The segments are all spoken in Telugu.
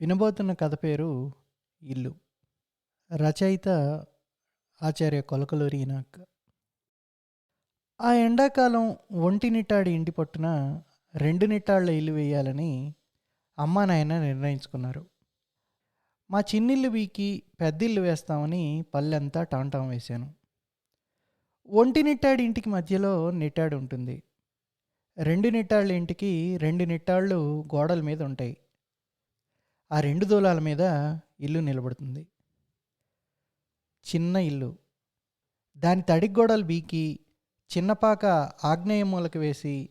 వినబోతున్న కథ పేరు ఇల్లు. రచయిత ఆచార్య కొలకలూరి ఇనాక్. ఆ ఎండాకాలం ఒంటి నిట్టాడి ఇంటి పట్టున రెండు నిట్టాళ్ళ ఇల్లు వేయాలని అమ్మా నాయన నిర్ణయించుకున్నారు. మా చిన్నిల్లు వీకి పెద్దిల్లు వేస్తామని పల్లెంతా టాంటాం వేశాను. ఒంటి నిట్టాడి ఇంటికి మధ్యలో నిట్టాడు ఉంటుంది రెండు నిట్టాళ్ళ ఇంటికి రెండు నిట్టాళ్ళు గోడల మీద ఉంటాయి ఆ రెండు దూలాల మీద ఇల్లు నిలబడుతుంది. చిన్న ఇల్లు. దాని తడి గోడలు బీకి చిన్నపాక ఆగ్నేయ మూలకి వేసి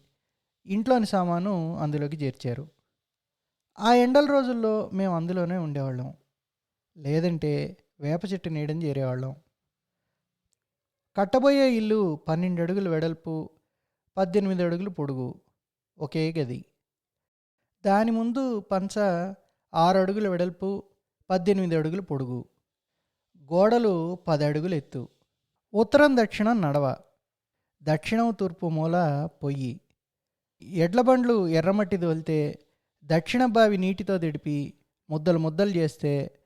ఇంట్లోని సామాను అందులోకి చేర్చారు. ఆ ఎండల రోజుల్లో మేము అందులోనే ఉండేవాళ్ళం. లేదంటే వేప చెట్టు నీడని చేరేవాళ్ళం. కట్టబోయే ఇల్లు పన్నెండు అడుగులు వెడల్పు పద్దెనిమిది అడుగులు పొడుగు ఒకే గది. దాని ముందు పంచ ఆరు అడుగుల వెడల్పు పద్దెనిమిది అడుగులు పొడుగు. గోడలు పది అడుగులు ఎత్తు. ఉత్తరం దక్షిణం నడవ. దక్షిణం తూర్పు మూల పొయ్యి. ఎడ్ల బండ్లు ఎర్రమట్టి తోలితే దక్షిణ బావి నీటితో దిడిపి ముద్దలు ముద్దలు చేస్తే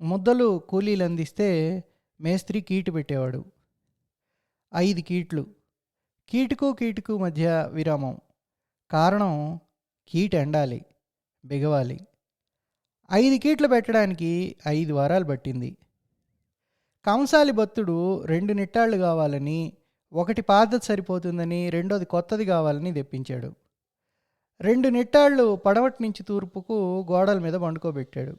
ముద్దలు కూలీలు అందిస్తే మేస్త్రి కీటు పెట్టేవాడు. ఐదు కీట్లు. కీటుకు కీటుకు మధ్య విరామం. కారణం కీటు ఎండాలి బిగవాలి. ఐదు కీట్లు పెట్టడానికి ఐదు వారాలు పట్టింది. కంసాలి భక్తుడు రెండు నిట్టాళ్ళు కావాలని ఒకటి పాతది సరిపోతుందని రెండోది కొత్తది కావాలని తెప్పించాడు. రెండు నిట్టాళ్ళు పడవటి నుంచి తూర్పుకు గోడల మీద వండుకోబెట్టాడు.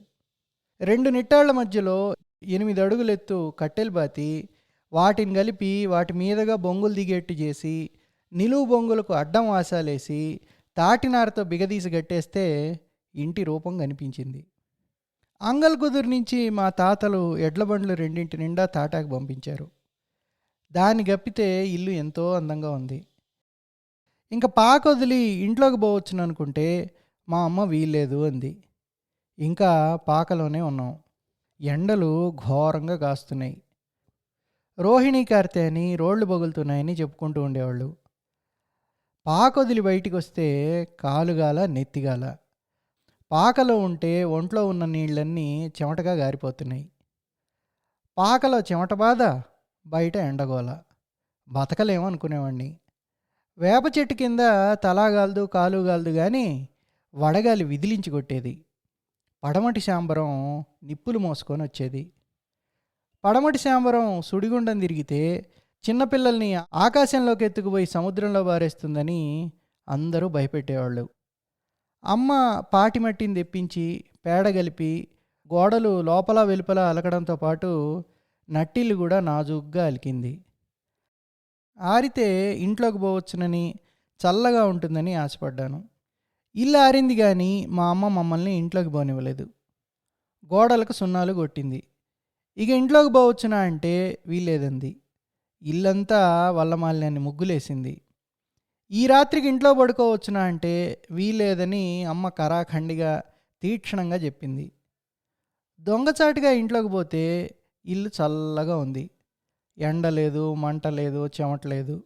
రెండు నిట్టాళ్ళ మధ్యలో ఎనిమిది అడుగులెత్తు కట్టెలు బాతి వాటిని కలిపి వాటి మీదుగా బొంగులు దిగేట్టు చేసి నిలువు బొంగులకు అడ్డం వాసాలేసి తాటినారతో బిగదీసి గట్టేస్తే ఇంటి రూపం కనిపించింది. అంగల్గుదురు నుంచి మా తాతలు ఎడ్ల బండ్లు రెండింటి నిండా తాటాకు పంపించారు. దాన్ని గప్పితే ఇల్లు ఎంతో అందంగా ఉంది. ఇంకా పాక వదిలి ఇంట్లోకి పోవచ్చును అనుకుంటే మా అమ్మ వీల్లేదు అంది. ఇంకా పాకలోనే ఉన్నాం. ఎండలు ఘోరంగా కాస్తున్నాయి. రోహిణి కార్తె అని రోడ్లు బొగులుతున్నాయని చెప్పుకుంటూ ఉండేవాళ్ళు. పాకొదిలి బయటికి వస్తే కాలుగాల నెత్తిగాల. పాకలో ఉంటే ఒంట్లో ఉన్న నీళ్ళన్నీ చెమటగా గారిపోతున్నాయి. పాకలో చెమట బాధ బయట ఎండగోల. బతకలేమనుకునేవాడిని వేప చెట్టు కింద తలాగాలదు కాలుగాలదు కానీ వడగాలి విదిలించి కొట్టేది. పడమటి శాంబరం నిప్పులు మోసుకొని వచ్చేది. పడమటి శాంబరం సుడిగుండం తిరిగితే చిన్నపిల్లల్ని ఆకాశంలోకి ఎత్తుకుపోయి సముద్రంలో బారేస్తుందని అందరూ భయపెట్టేవాళ్ళు. అమ్మ పాటి మట్టిని తెప్పించి పేడ కలిపి గోడలు లోపల వెలుపల అలకడంతో పాటు నట్టిల్లు కూడా నాజూగ్గా అలికింది. ఆరితే ఇంట్లోకి పోవచ్చునని చల్లగా ఉంటుందని ఆశపడ్డాను. ఇల్లు ఆరింది కానీ మా అమ్మ మమ్మల్ని ఇంట్లోకి పోనివ్వలేదు. గోడలకు సున్నాలు కొట్టింది. ఇక ఇంట్లోకి పోవచ్చునా అంటే వీల్లేదంది. ఇల్లంతా వల్లమాలిన్యాన్ని ముగ్గులేసింది. ఈ రాత్రికి ఇంట్లో పడుకోవచ్చునా అంటే వీలేదని అమ్మ కరాఖండిగా తీక్షణంగా చెప్పింది. దొంగచాటుగా ఇంట్లోకి పోతే ఇల్లు చల్లగా ఉంది. ఎండ లేదు మంట లేదు చెమట లేదు.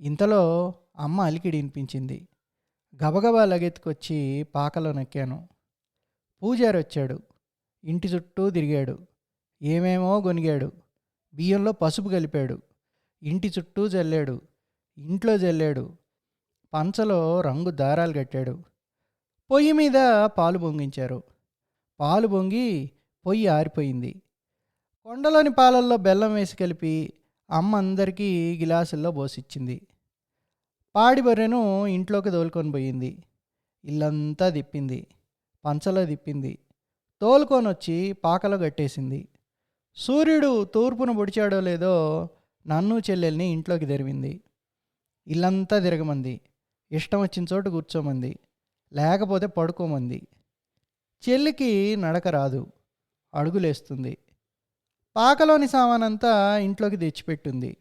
ఇంతలో అమ్మ అలికిడి వినిపించింది. గబగబా లగెత్తుకొచ్చి పాకలో నొక్కాను. పూజారి వచ్చాడు. ఇంటి చుట్టూ తిరిగాడు. ఏమేమో గొనిగాడు. బియ్యంలో పసుపు కలిపాడు. ఇంటి చుట్టూ చల్లాడు ఇంట్లో చల్లాడు పంచలో రంగు దారాలు కట్టాడు. పొయ్యి మీద పాలు పొంగించారు. పాలు పొంగి పొయ్యి ఆరిపోయింది. కొండలోని పాలల్లో బెల్లం వేసి కలిపి అమ్మ అందరికీ గిలాసుల్లో పోసిచ్చింది. పాడి బర్రెను ఇంట్లోకి తోలుకొని పోయింది. ఇల్లంతా తిప్పింది. పంచలో తిప్పింది. తోలుకొని వచ్చి పాకలో కట్టేసింది. సూర్యుడు తూర్పును పొడిచాడో లేదో నన్ను చెల్లెల్ని ఇంట్లోకి తెరివింది ఇల్లంతా తిరగమంది. ఇష్టం వచ్చిన చోటు కూర్చోమంది. లేకపోతే పడుకోమంది. చెల్లికి నడక రాదు. అడుగులేస్తుంది. పాకలోని సామానంతా ఇంట్లోకి తెచ్చిపెట్టింది.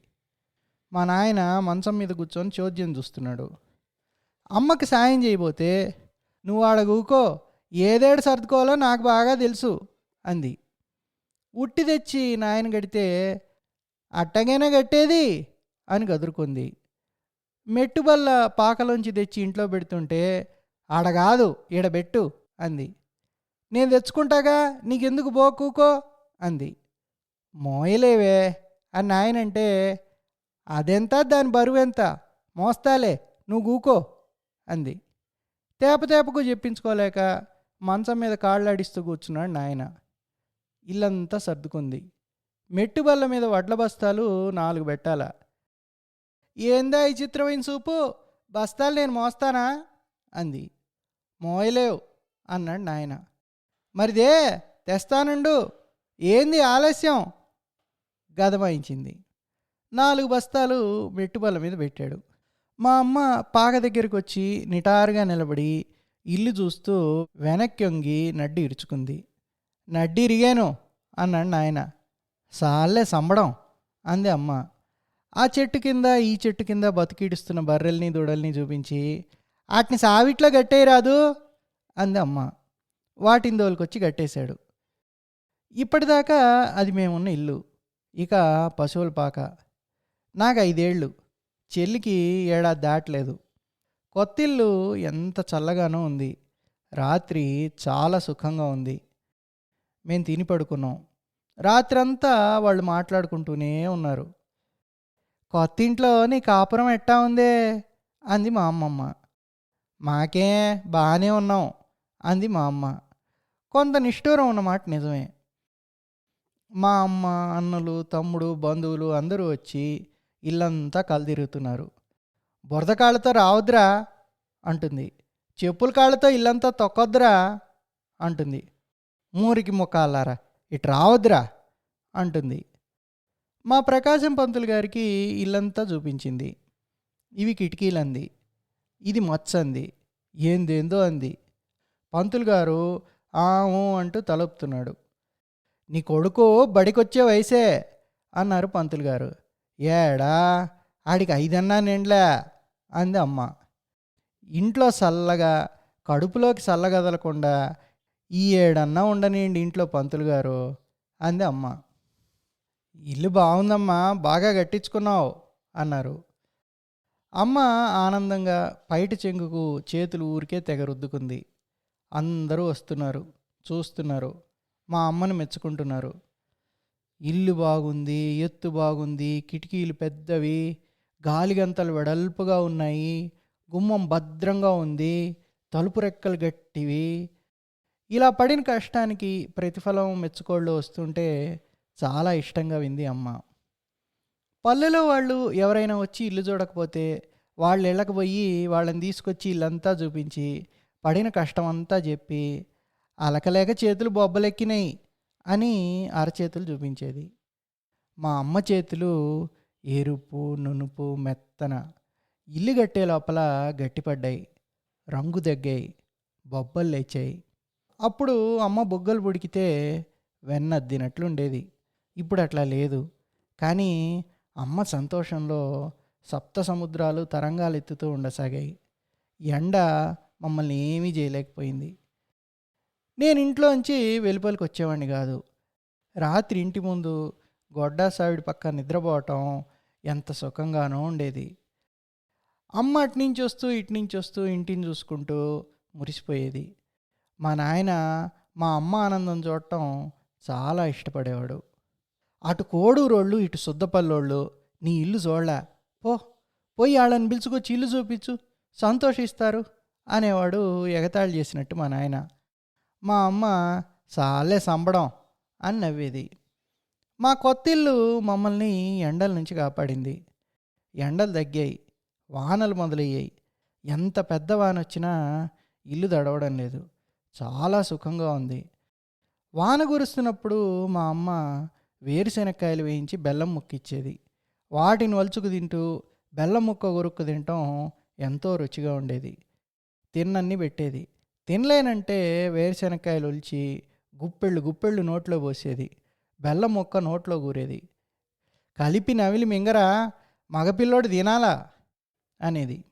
మా నాయన మంచం మీద కూర్చొని చోద్యం చూస్తున్నాడు. అమ్మకి సాయం చేయబోతే నువ్వు ఆడ ఏదేడు సర్దుకోవాలో నాకు బాగా తెలుసు అంది. ఉట్టి తెచ్చి నాయన గడితే అట్టగైనా కట్టేది అని గదురుకుంది. మెట్టుబల్ల పాకలోంచి తెచ్చి ఇంట్లో పెడుతుంటే ఆడ కాదు అంది. నేను తెచ్చుకుంటాగా? నీకెందుకు బో కూకో? అంది. మోయలేవే అని నాయనంటే అదెంత? దాని బరువు ఎంత? మోస్తాలే నువ్వు గూకో అంది. తేప తేపకు చెప్పించుకోలేక మంచం మీద కాళ్ళాడిస్తూ కూర్చున్నాడు నాయన. ఇల్లంతా సర్దుకుంది. మెట్టుబల్ల మీద వడ్ల బస్తాలు నాలుగు పెట్టాల. ఏందా ఈ చిత్రమైన సూపు బస్తాలు నేను మోస్తానా? అంది. మోయలేవు అన్నాడు నాయన. మరిదే తెస్తానుండు. ఏంది ఆలస్యం? గదమాయించింది నాలుగు బస్తాలు మెట్టుబల్ల మీద పెట్టాడు. మా అమ్మ పాక దగ్గరికి వచ్చి నిటారుగా నిలబడి ఇల్లు చూస్తూ వెనక్కి వంగి నడ్డి ఇరుచుకుంది. నడ్డి ఇరిగాను అన్నాడు నాయన. సాల్లే సంబడం అంది అమ్మ. ఆ చెట్టు కింద ఈ చెట్టు కింద బతికిడుస్తున్న బర్రెల్ని దూడల్ని చూపించి వాటిని సావిట్లో గట్టేయరాదు అంది అమ్మ. వాటిని దోలుకొచ్చి గట్టేశాడు. ఇప్పటిదాకా అది మేమున్న ఇల్లు. ఇక పశువుల పాక. నాకు ఐదేళ్ళు. చెల్లికి ఏడాది దాటలేదు. కొత్తిల్లు ఎంత చల్లగానో ఉంది. రాత్రి చాలా సుఖంగా ఉంది. మేము తిని పడుకున్నాం. రాత్రంతా వాళ్ళు మాట్లాడుకుంటూనే ఉన్నారు. కొత్తింట్లో నీ కాపురం ఎట్టా ఉందే? అంది మా అమ్మమ్మ. మాకే బాగానే ఉన్నాం అంది మా అమ్మ. కొంత నిష్ఠూరం ఉన్నమాట నిజమే. మా అమ్మ అన్నలు తమ్ముడు బంధువులు అందరూ వచ్చి ఇల్లంతా కలదిరుగుతున్నారు బురద కాళ్ళతో రావద్దురా అంటుంది. చెప్పుల కాళ్ళతో ఇల్లంతా తొక్కొద్దురా అంటుంది. మూరికి ముఖాలారా ఇటు రావద్దురా అంటుంది. మా ప్రకాశం పంతులు గారికి ఇల్లంతా చూపించింది. ఇవి కిటికీలంది. ఇది మచ్చంది. ఏందేందో అంది. పంతులు గారు ఆము అంటూ తలుపుతున్నాడు నీ కొడుకు బడికొచ్చే వయసే అన్నారు పంతులు గారు. ఏడా ఆడికి ఐదన్నా నిండ్లే అంది అమ్మ. ఇంట్లో చల్లగా కడుపులోకి చల్లగదలకుండా ఈ ఏడన్నా ఉండనియండి ఇంట్లో పంతులు గారు అంది అమ్మ. ఇల్లు బాగుందమ్మా బాగా కట్టించుకున్నావు అన్నారు. అమ్మ ఆనందంగా పైట చెంగుకు చేతులు ఊరికే తెగ రుద్దుకుంది. అందరూ వస్తున్నారు చూస్తున్నారు మా అమ్మను మెచ్చుకుంటున్నారు. ఇల్లు బాగుంది ఎత్తు బాగుంది కిటికీలు పెద్దవి గాలిగంతలు వెడల్పుగా ఉన్నాయి గుమ్మం భద్రంగా ఉంది తలుపు రెక్కలు గట్టివి. ఇలా పడిన కష్టానికి ప్రతిఫలం మెచ్చుకోళ్ళు వస్తుంటే చాలా ఇష్టంగా వింది అమ్మ. పల్లెలో వాళ్ళు ఎవరైనా వచ్చి ఇల్లు చూడకపోతే వాళ్ళ ఇళ్ళకి పోయి వాళ్ళని తీసుకొచ్చి ఇల్లంతా చూపించి పడిన కష్టం అంతా చెప్పి అలకలేక చేతులు బొబ్బలెక్కినాయి అని అరచేతులు చూపించేది. మా అమ్మ చేతులు ఎరుపు నునుపు మెత్తన ఇల్లు కట్టే లోపల గట్టిపడ్డాయి రంగు దగ్గాయి బొబ్బలు లేచాయి. అప్పుడు అమ్మ బొగ్గలు పుడికితే వెన్న అద్దినట్లుండేది ఇప్పుడు అట్లా లేదు. కానీ అమ్మ సంతోషంలో సప్త సముద్రాలు తరంగాలు ఎత్తుతూ ఉండసాగాయి. ఎండ మమ్మల్ని ఏమీ చేయలేకపోయింది. నేను ఇంట్లోంచి వెలుపలికి వచ్చేవాడిని కాదు. రాత్రి ఇంటి ముందు గొడ్డా సావిడి పక్క నిద్రపోవటం ఎంత సుఖంగానో ఉండేది. అమ్మ అటు నుంచి వస్తూ ఇట్నుంచి వస్తూ ఇంటిని చూసుకుంటూ మురిసిపోయేది. మా నాయన మా అమ్మ ఆనందం చూడటం చాలా ఇష్టపడేవాడు. అటు కోడూరోళ్ళు ఇటు శుద్ధపల్లోళ్ళు నీ ఇల్లు చూడలే పో పోయి వాళ్ళని పిలుచుకొచ్చి ఇల్లు చూపించు. సంతోషిస్తారు అనేవాడు ఎగతాళి చేసినట్టు మా నాయన. మా అమ్మ సాలే సంబడం అని నవ్వేది. మా కొత్తిల్లు మమ్మల్ని ఎండల నుంచి కాపాడింది. ఎండలు తగ్గాయి వానలు మొదలయ్యాయి. ఎంత పెద్ద వాన వచ్చినా ఇల్లు తడవడం లేదు. చాలా సుఖంగా ఉంది. వాన కురుస్తున్నప్పుడు మా అమ్మ వేరుశెనక్కాయలు వేయించి బెల్లం ముక్క ఇచ్చేది వాటిని వలుచుకు తింటూ బెల్లం ముక్క కొరుక్కు తినటం ఎంతో రుచిగా ఉండేది. తిన్నన్ని పెట్టేది. తినలేనంటే వేరుశెనక్కాయలు ఒలిచి గుప్పెళ్ళు గుప్పెళ్ళు నోట్లో పోసేది. బెల్లం ముక్క నోట్లో కూరేది. కలిపి నవిలి మింగరా మగపిల్లోడు తినాలా? అనేది.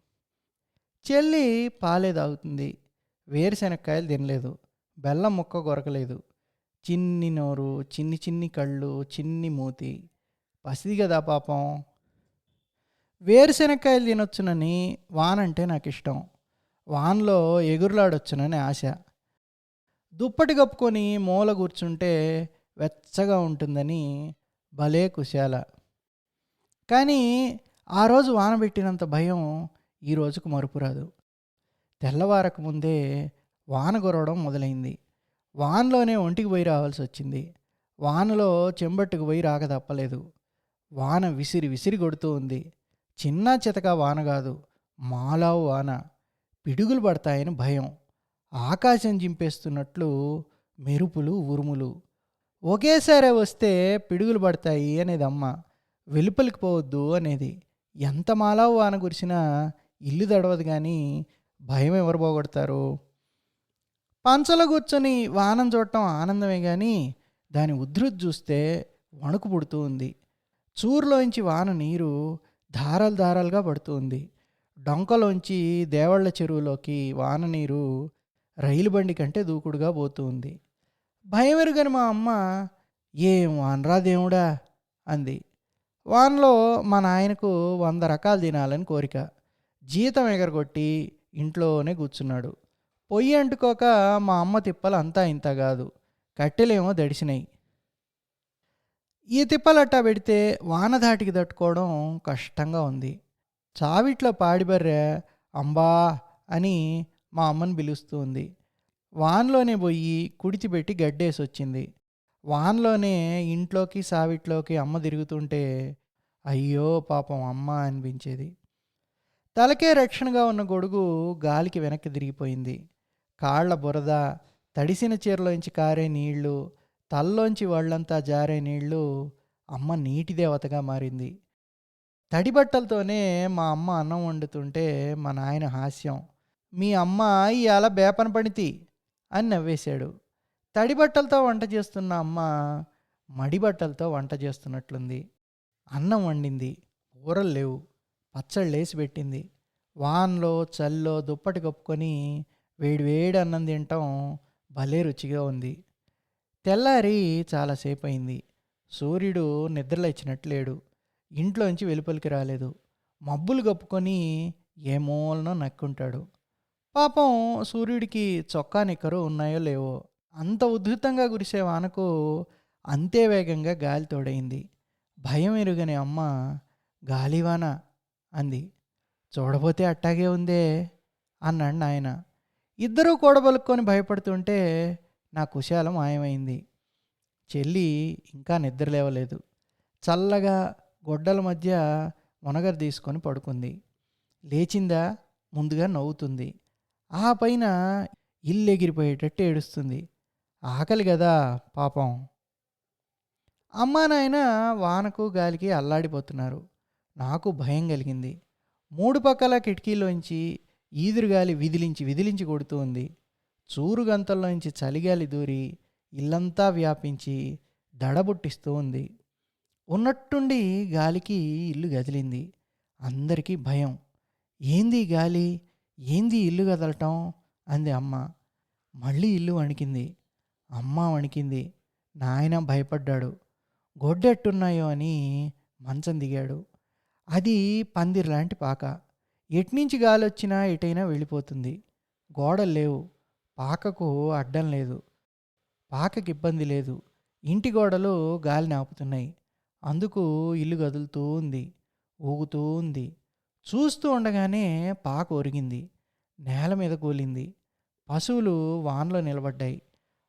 చెల్లి పాలే తాగుతుంది. వేరుశెనక్కాయలు తినలేదు. బెల్లం ముక్క కొరకలేదు. చిన్ని నోరు చిన్ని చిన్ని కళ్ళు చిన్ని మూతి. పసిది కదా పాపం. వేరుశెనక్కాయలు తినొచ్చునని వాన్ అంటే నాకు ఇష్టం వానలో ఎగురులాడొచ్చునని ఆశ. దుప్పటి కప్పుకొని మూల కూర్చుంటే వెచ్చగా ఉంటుందని భలే కుశాల. కానీ ఆ రోజు వాన పెట్టినంత భయం ఈ రోజుకు మరుపురాదు తెల్లవారక ముందే వాన గొరవడం మొదలైంది. వానలోనే ఒంటికి పోయి రావాల్సి వచ్చింది వానలో చెంబట్టుకు పోయి రాక తప్పలేదు. వాన విసిరి విసిరి కొడుతూ ఉంది. చిన్న చితక వాన కాదు మాలావు వాన. పిడుగులు పడతాయని భయం. ఆకాశం చింపేస్తున్నట్లు మెరుపులు ఉరుములు. ఒకేసారి వస్తే పిడుగులు పడతాయి అనేది అమ్మ వెలుపలికి పోవద్దు అనేది. ఎంత మాలావు వాన కురిసినా ఇల్లు తడవదు కానీ భయం ఎవరు పోగొడతారు? పంచలో కూర్చొని వానం చూడటం ఆనందమే కానీ దాని ఉధృతి చూస్తే వణుకు పుడుతూ ఉంది. చూరులోంచి వాన నీరు ధారాలు ధారాలుగా పడుతుంది డొంకలోంచి దేవళ్ళ చెరువులోకి వాన నీరు రైలు బండి కంటే దూకుడుగా పోతుంది భయమెరుగని మా అమ్మ ఏం వానరా దేవుడా? అంది. వానలో మా నాయనకు వంద రకాలు తినాలని కోరిక. జీతం ఎగరగొట్టి ఇంట్లోనే కూర్చున్నాడు. పొయ్యి అంటుకోక మా అమ్మ తిప్పలు అంతా ఇంత కాదు. కట్టెలేమో దడిసినాయి ఈ తిప్పలట్టా పెడితే వాన ధాటికి తట్టుకోవడం కష్టంగా ఉంది. చావిట్లో పాడిబర్రె అంబా అని మా అమ్మని పిలుస్తూ ఉంది. వాన్లోనే పోయి కుడిచిపెట్టి గడ్డేసి వచ్చింది వాన్లోనే ఇంట్లోకి సావిట్లోకి అమ్మ తిరుగుతుంటే అయ్యో పాపం అమ్మ అనిపించేది. తలకే రక్షణగా ఉన్న గొడుగు గాలికి వెనక్కి తిరిగిపోయింది. కాళ్ళ బురద తడిసిన చీరలోంచి కారే నీళ్ళు తల్లోంచి వాళ్ళంతా జారే నీళ్ళు అమ్మ నీటి దేవతగా మారింది. తడి బట్టలతోనే మా అమ్మ అన్నం వండుతుంటే మా నాయన హాస్యం మీ అమ్మ ఇవాళ బేపన పడితి అని నవ్వేశాడు. తడి బట్టలతో వంట చేస్తున్న అమ్మ మడి బట్టలతో వంట చేస్తున్నట్లుంది. అన్నం వండింది. ఊరలు లేవు. పచ్చళ్ళు వేసి పెట్టింది. వాన్లో చల్లో దుప్పటి కప్పుకొని వేడి వేడి అన్నం తింటాం. భలే రుచిగా ఉంది. తెల్లారి చాలాసేపు అయింది సూర్యుడు నిద్రలేచినట్టు లేడు. ఇంట్లోంచి వెలుపలికి రాలేదు. మబ్బులు కప్పుకొని ఏ మూలనో నక్కుంటాడు. పాపం సూర్యుడికి చొక్కా నిక్కరు ఉన్నాయో లేవో. అంత ఉద్ధృతంగా కురిసే వానకు అంతే వేగంగా గాలి తోడైంది భయం ఎరుగని అమ్మ గాలివాన అంది. చూడబోతే అట్టాగే ఉందే అన్నాడు నాయన. ఇద్దరూ కూడబలుక్కొని భయపడుతుంటే నా కుశాలం మాయమైంది. చెల్లి ఇంకా నిద్ర లేవలేదు. చల్లగా గొడ్డల మధ్య మునగరు తీసుకొని పడుకుంది. లేచిందా? ముందుగా నవ్వుతుంది. ఆ పైన ఇల్లు ఎగిరిపోయేటట్టు ఏడుస్తుంది. ఆకలి కదా పాపం. అమ్మా నాయన వానకు గాలికి అల్లాడిపోతున్నారు. నాకు భయం కలిగింది. మూడు పక్కల కిటికీలోంచి ఈదురుగాలి విదిలించి విదిలించి కొడుతూ ఉంది. చూరు చలిగాలి దూరి ఇల్లంతా వ్యాపించి దడబుట్టిస్తూ ఉంది. ఉన్నట్టుండి గాలికి ఇల్లు కదిలింది అందరికీ భయం. ఏంది గాలి? ఏంది ఇల్లు కదలటం అంది అమ్మ. మళ్ళీ ఇల్లు వణికింది. అమ్మ వణికింది. నాయన భయపడ్డాడు. గొడ్డెట్టున్నాయో అని మంచం దిగాడు. అది పందిర్ లాంటి పాక. ఎట్నుంచి గాలి వచ్చినా ఎటైనా వెళ్ళిపోతుంది. గోడలు లేవు. పాకకు అడ్డం లేదు. పాకకి ఇబ్బంది లేదు. ఇంటి గోడలు గాలిని ఆపుతున్నాయి అందుకు ఇల్లు కదులుతూ ఉంది. ఊగుతూ ఉంది. చూస్తూ ఉండగానే పాక ఒరిగింది. నేల మీద కూలింది. పశువులు వాన్లో నిలబడ్డాయి.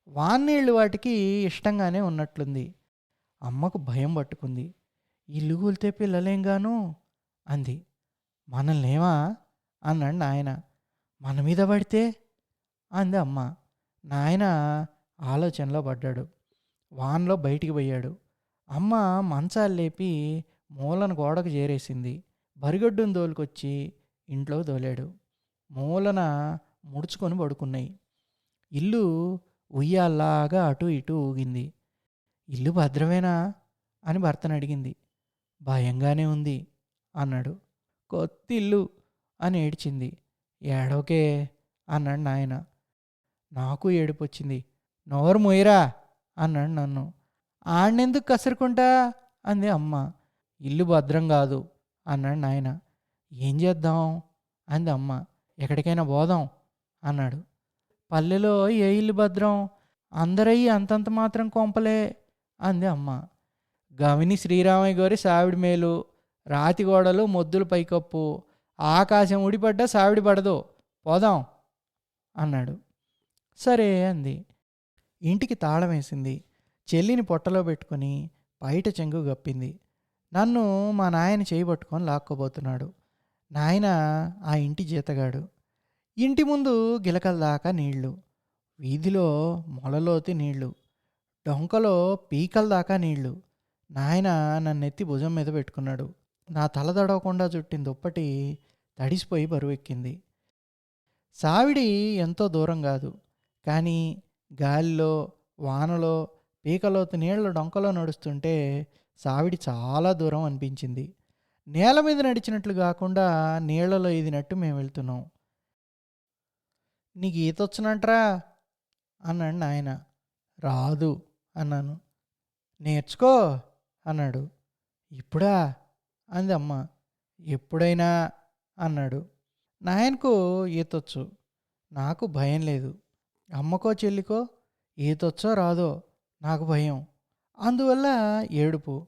వాన్నీళ్ళు వాటికి ఇష్టంగానే ఉన్నట్లుంది. అమ్మకు భయం పట్టుకుంది. ఇల్లు కూలితే పిల్లలేం గాను? అంది. మనల్నేమా? అన్నాడు నాయన. మన మీద పడితే? అంది అమ్మ. నాయన ఆలోచనలో పడ్డాడు. వాన్లో బయటికి పోయాడు. అమ్మ మంచాలు లేపి మూలన గోడకు చేరేసింది. బరిగొడ్డును దోలుకొచ్చి ఇంట్లో దోలాడు మూలన ముడుచుకొని పడుకున్నాయి. ఇల్లు ఉయ్యాల్లాగా అటు ఇటు ఊగింది. ఇల్లు భద్రమేనా? అని భర్తను అడిగింది. భయంగానే ఉంది అన్నాడు. కొత్తిల్లు అని ఏడ్చింది. ఏడోకే అన్నాడు నాయన. నాకు ఏడుపొచ్చింది. నోరు మొయ్యరా అన్నాడు నన్ను. ఆడినెందుకు కసురుకుంటా అంది అమ్మ. ఇల్లు భద్రం కాదు అన్నాడు నాయన. ఏం చేద్దాం అంది అమ్మ. ఎక్కడికైనా పోదాం అన్నాడు. పల్లెలో ఏ ఇల్లు భద్రం? అందరయ్యి అంతంత మాత్రం కొంపలే అంది అమ్మ. గవిని శ్రీరామయ్య గారి సావిడి మేలు రాతి గోడలు మొద్దులు పైకప్పు. ఆకాశం ఉడిపడ్డా సావిడి పడదు. పోదాం అన్నాడు. సరే అంది. ఇంటికి తాళం వేసింది. చెల్లిని పొట్టలో పెట్టుకొని బయట చెంగు గప్పింది. నన్ను మా నాయన చేయబట్టుకొని లాక్కోబోతున్నాడు. నాయన ఆ ఇంటి జీతగాడు. ఇంటి ముందు గిలకల దాకా నీళ్ళు. వీధిలో మొలలోతి నీళ్ళు. డొంకలో పీకల దాకా నీళ్ళు. నాయన నన్నెత్తి భుజం మీద పెట్టుకున్నాడు. నా తల తడవకుండా చుట్టిన దుప్పటి తడిసిపోయి బరువెక్కింది. సావిడి ఎంతో దూరం కాదు. కానీ గాలిలో వానలో పీకలో నీళ్ళ డొంకలో నడుస్తుంటే సావిడి చాలా దూరం అనిపించింది. నేల మీద నడిచినట్లు కాకుండా నీళ్ళలో ఇదినట్టు మేము వెళ్తున్నాం. నీకు ఈత వచ్చనంట్రా? అన్నాడు నాయన. రాదు అన్నాను. నేర్చుకో అన్నాడు. ఇప్పుడా? అంది అమ్మ. ఎప్పుడైనా అన్నాడు. నాయనకు ఈతొచ్చు. నాకు భయం లేదు. అమ్మకో చెల్లికో ఈతొచ్చో రాదో నాకు భయం. అందువల్ల ఏడుపు.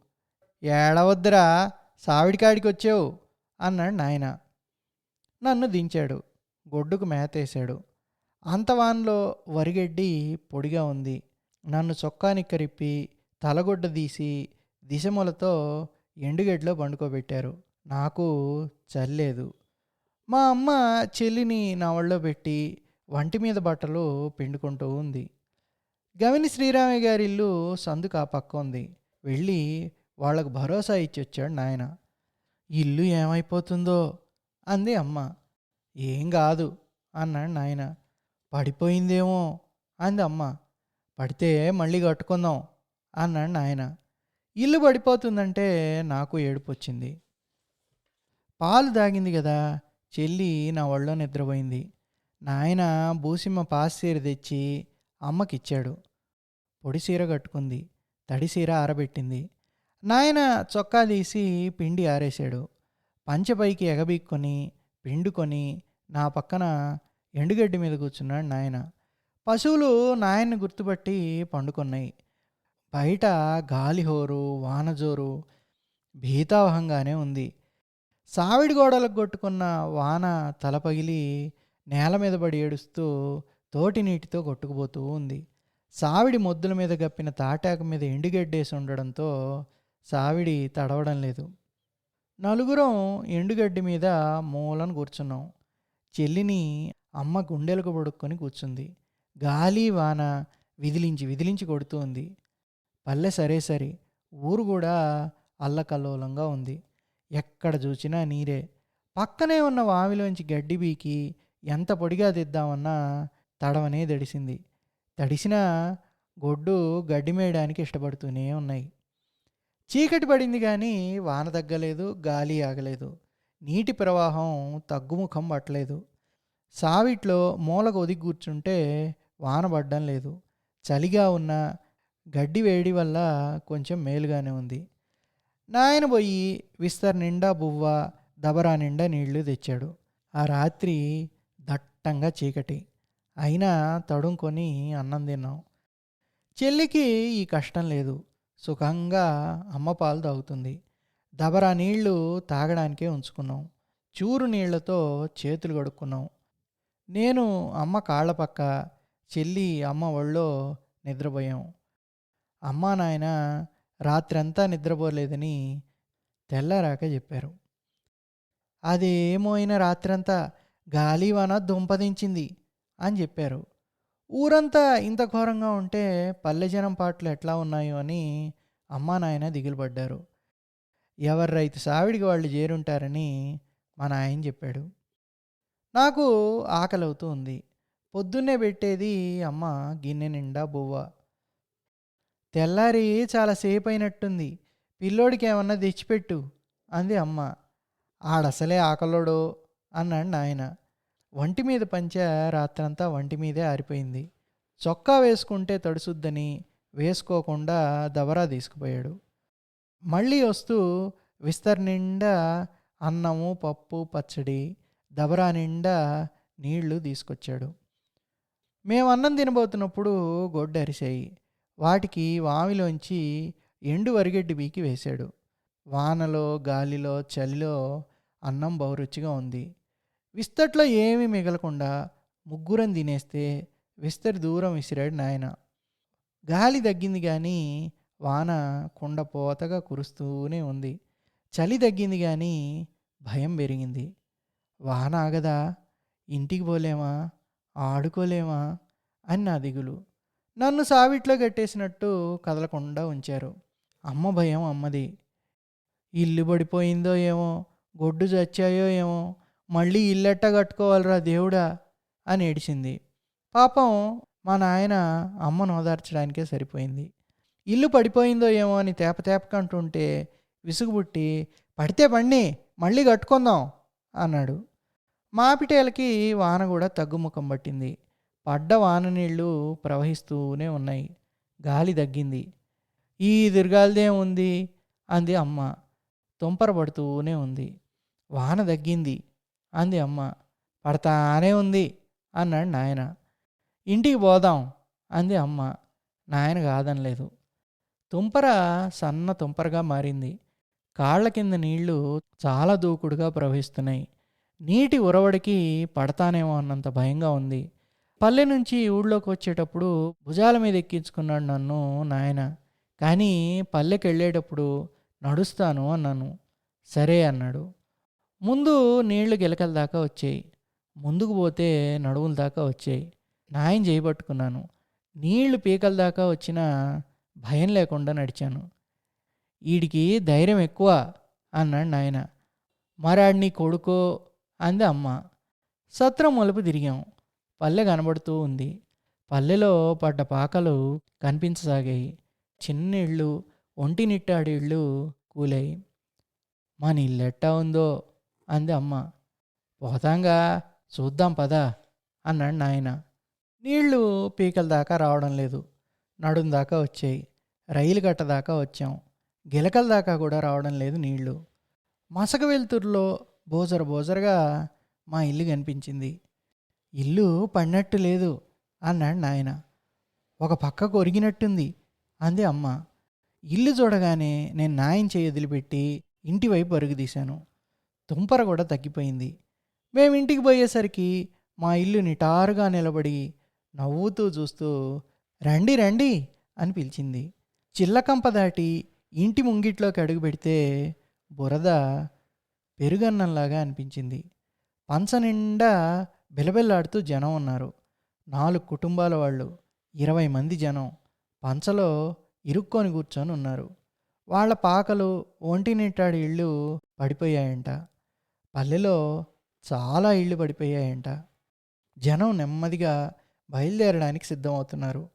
ఏడవద్దురా సావిడికాడికి వచ్చావు అన్నాడు నాయన. నన్ను దించాడు. గొడ్డుకు మేతేశాడు. అంతవాన్లో వరిగడ్డి పొడిగా ఉంది. నన్ను చొక్కా నిక్కరిప్పి తలగొడ్డ తీసి దిశములతో ఎండుగడ్డలో పండుకోబెట్టారు. నాకు చల్లేదు. మా అమ్మ చెల్లిని నా ఒళ్ళో పెట్టి వంటి మీద బట్టలు పిండుకుంటూ ఉంది. గవిని శ్రీరామయ్య గారి ఇల్లు సందుకు ఆ పక్క ఉంది. వెళ్ళి వాళ్ళకు భరోసా ఇచ్చి వచ్చాడు నాయన. ఇల్లు ఏమైపోతుందో? అంది అమ్మ. ఏం కాదు అన్నాడు నాయన. పడిపోయిందేమో? అంది అమ్మ. పడితే మళ్ళీ కట్టుకుందాం అన్నాడు నాయన. ఇల్లు పడిపోతుందంటే నాకు ఏడుపు వచ్చింది పాలు దాగింది కదా చెల్లి నా ఒళ్ళో నిద్రపోయింది. నాయన బూసిమ్మ పాసీర తెచ్చి అమ్మకిచ్చాడు. పొడి సీర కట్టుకుంది తడి సీర ఆరబెట్టింది. నాయన చొక్కా తీసి పిండి ఆరేశాడు. పంచపైకి ఎగబీక్కొని పిండుకొని నా పక్కన ఎండుగడ్డి మీద కూర్చున్నాడు నాయన. పశువులు నాయన్ని గుర్తుపట్టి పండుకున్నాయి. బయట గాలిహోరు వానజోరు భీతావహంగానే ఉంది. సావిడి గోడలకు కొట్టుకున్న వాన తల పగిలి నేల మీద పడి ఏడుస్తూ తోటి నీటితో కొట్టుకుపోతూ ఉంది. సావిడి మొద్దుల మీద గప్పిన తాటాకు మీద ఎండుగడ్డేసి ఉండడంతో సావిడి తడవడం లేదు. నలుగురం ఎండుగడ్డి మీద మూలను కూర్చున్నాం. చెల్లిని అమ్మ గుండెలకు పడుక్కొని కూర్చుంది. గాలి వాన విదిలించి విదిలించి కొడుతూ ఉంది. పల్లె సరే సరి ఊరు కూడా అల్లకల్లోలంగా ఉంది. ఎక్కడ చూసినా నీరే. పక్కనే ఉన్న వామిలోంచి గడ్డి బీకి ఎంత పొడిగా తెద్దామన్నా తడవనే తడిసింది తడిసిన గొడ్డు గడ్డి మేయడానికి ఇష్టపడుతూనే ఉన్నాయి. చీకటి పడింది కానీ వాన తగ్గలేదు గాలి ఆగలేదు. నీటి ప్రవాహం తగ్గుముఖం పట్టలేదు. సావిట్లో మూలకు ఒదిగి కూర్చుంటే వాన పడ్డం లేదు. చలిగా ఉన్న గడ్డి వేడి వల్ల కొంచెం మేలుగానే ఉంది. నాయన పోయి విస్తర్ నిండా బువ్వ దబరా నిండా నీళ్ళు తెచ్చాడు. ఆ రాత్రి దట్టంగా చీకటి. అయినా తడుంకొని అన్నం తిన్నాం. చెల్లికి ఈ కష్టం లేదు. సుఖంగా అమ్మ పాలు తాగుతుంది. దబరా నీళ్ళు తాగడానికే ఉంచుకున్నాం. చూరు నీళ్ళతో చేతులు కడుక్కున్నాం. నేను అమ్మ కాళ్ళ పక్క చెల్లి అమ్మ ఒళ్ళో నిద్రపోయాం. అమ్మా నాయన రాత్రంతా నిద్రపోలేదని తెల్లారాక చెప్పారు. అదేమో అయిన రాత్రంతా గాలివాన దుంపదించింది అని చెప్పారు. ఊరంతా ఇంత ఘోరంగా ఉంటే పల్లె జనం పాటలు ఎట్లా ఉన్నాయో అని అమ్మా నాయన దిగులుపడ్డారు. ఎవరి రైతు సావిడికి వాళ్ళు చేరుంటారని మా నాయన చెప్పాడు. నాకు ఆకలి అవుతూ ఉంది. పొద్దున్నే పెట్టేది అమ్మ గిన్నె నిండా బువ్వ. తెల్లారి చాలాసేపు అయినట్టుంది పిల్లోడికి ఏమన్నా తెచ్చిపెట్టు అంది అమ్మ. ఆడసలే ఆకలోడు? అన్నాడు నాయన. వంటి మీద పంచ రాత్రంతా వంటి మీదే ఆరిపోయింది. చొక్కా వేసుకుంటే తడుసుద్దని వేసుకోకుండా దబరా తీసుకుపోయాడు. మళ్ళీ వస్తూ విస్తర్ నిండా అన్నము పప్పు పచ్చడి దబరా నిండా నీళ్ళు తీసుకొచ్చాడు. మేము అన్నం తినబోతున్నప్పుడు గొడ్డు అరిశాయి వాటికి వామిలోంచి ఎండు వరిగడ్డి బీకి వేశాడు. వానలో గాలిలో చలిలో అన్నం బహురుచిగా ఉంది. విస్తట్లో ఏమీ మిగలకుండా ముగ్గురం తినేస్తే విస్తరి దూరం విసిరాడు నాయన. గాలి తగ్గింది కానీ వాన కుండపోతగా కురుస్తూనే ఉంది. చలి తగ్గింది కానీ భయం పెరిగింది. వాన ఆగదా? ఇంటికి పోలేమా? ఆడుకోలేమా? అని నా దిగులు. నన్ను సావిట్లో కట్టేసినట్టు కదలకుండా ఉంచారు. అమ్మ భయం అమ్మది. ఇల్లు పడిపోయిందో ఏమో గొడ్డు చచ్చాయో ఏమో మళ్ళీ ఇల్లెట్ట కట్టుకోవాలిరా దేవుడా అని ఏడిచింది. పాపం మా నాయన అమ్మను ఓదార్చడానికే సరిపోయింది. ఇల్లు పడిపోయిందో ఏమో అని తేప తేపకంటుంటే విసుగుబుట్టి పడితే పండి మళ్ళీ కట్టుకుందాం అన్నాడు. మాపిటేలకి వాన కూడా తగ్గుముఖం పట్టింది. పడ్డ వాన నీళ్ళు ప్రవహిస్తూనే ఉన్నాయి. గాలి తగ్గింది. ఈ దుర్గాలదే ఉంది అంది అమ్మ. తుంపర పడుతూనే ఉంది. వాన తగ్గింది అంది అమ్మ. పడతానే ఉంది అన్నాడు నాయన. ఇంటికి పోదాం అంది అమ్మ. నాయన కాదనలేదు. తుంపర సన్న తుంపరగా మారింది. కాళ్ళ కింద నీళ్ళు చాలా దూకుడుగా ప్రవహిస్తున్నాయి. నీటి ఉరవడికి పడతానేమో అన్నంత భయంగా ఉంది. పల్లె నుంచి ఊళ్ళోకి వచ్చేటప్పుడు భుజాల మీద ఎక్కించుకున్నాడు నన్ను నాయన. కానీ పల్లెకి వెళ్ళేటప్పుడు నడుస్తాను అన్నాను. సరే అన్నాడు. ముందు నీళ్ళు గిలకల దాకా వచ్చాయి. ముందుకు పోతే నడువుల దాకా వచ్చాయి. నాయన చేయబట్టుకున్నాను నీళ్ళు పీకల దాకా వచ్చినా భయం లేకుండా నడిచాను. వీడికి ధైర్యం ఎక్కువ అన్నాడు నాయన. మరాడిని కొడుకో అంది అమ్మ. సత్రం మలుపు తిరిగాం. పల్లె కనబడుతూ ఉంది. పల్లెలో పడ్డ పాకలు కనిపించసాగాయి. చిన్న ఇళ్ళు ఒంటి నిట్టాడి ఇళ్ళు కూలాయి. మన ఇల్లు ఎట్టా ఉందో? అంది అమ్మ. పోతాంగా చూద్దాం పదా అన్నాడు నాయన. నీళ్ళు పీకల దాకా రావడం లేదు. నడుం దాకా వచ్చాయి. రైలు గట్ట దాకా వచ్చాం. గిలకల దాకా కూడా రావడం లేదు నీళ్ళు మసక వెలుతురులో బోజర బోజరగా మా ఇల్లు కనిపించింది. ఇల్లు పడినట్టు లేదు అన్నాడు నాయన. ఒక పక్కకు ఒరిగినట్టుంది అంది అమ్మ. ఇల్లు చూడగానే నేను నాయం చేయి వదిలిపెట్టి ఇంటి వైపు తుంపర కూడా తగ్గిపోయింది. మేము ఇంటికి పోయేసరికి మా ఇల్లు నిటారుగా నిలబడి నవ్వుతూ చూస్తూ రండి రండి అని పిలిచింది. చిల్లకంప దాటి ఇంటి ముంగిట్లోకి అడుగు పెడితే బురద పెరుగన్నంలాగా అనిపించింది. పంచ నిండా బిలబిల్లాడుతూ జనం ఉన్నారు. నాలుగు కుటుంబాల వాళ్ళు ఇరవై మంది జనం పంచలో ఇరుక్కొని కూర్చొని ఉన్నారు. వాళ్ళ పాకలు ఒంటినిట్టాడి ఇళ్ళు పడిపోయాయంట. పల్లెలో చాలా ఇళ్ళు పడిపోయాయంట. జనం నెమ్మదిగా బయలుదేరడానికి సిద్ధమవుతున్నారు.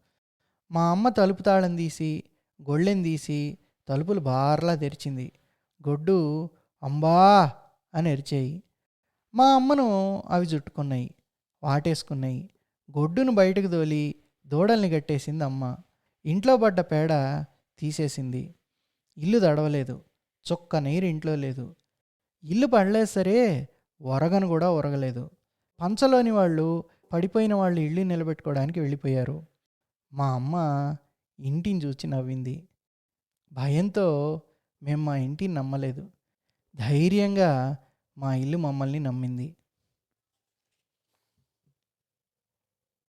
మా అమ్మ తలుపు తాళం తీసి గొళ్ళెం తీసి తలుపులు బార్లా తెరిచింది. గొడ్డు అంబా అని అరిచాయి. మా అమ్మను అవి చుట్టుకున్నాయి వాటేసుకున్నాయి. గొడ్డును బయటకు తోలి దూడల్ని కట్టేసింది అమ్మ. ఇంట్లో పడ్డ పేడ తీసేసింది. ఇల్లు దడవలేదు చొక్క నీరు ఇంట్లో లేదు. ఇల్లు పడలేదు సరే ఒరగను కూడా ఒరగలేదు. పంచలోని వాళ్ళు పడిపోయిన వాళ్ళు ఇల్లు నిలబెట్టుకోవడానికి వెళ్ళిపోయారు. మా అమ్మ ఇంటిని చూసి నవ్వింది. భయంతో మేము మా ఇంటిని నమ్మలేదు. ధైర్యంగా మా ఇల్లు మమ్మల్ని నమ్మింది.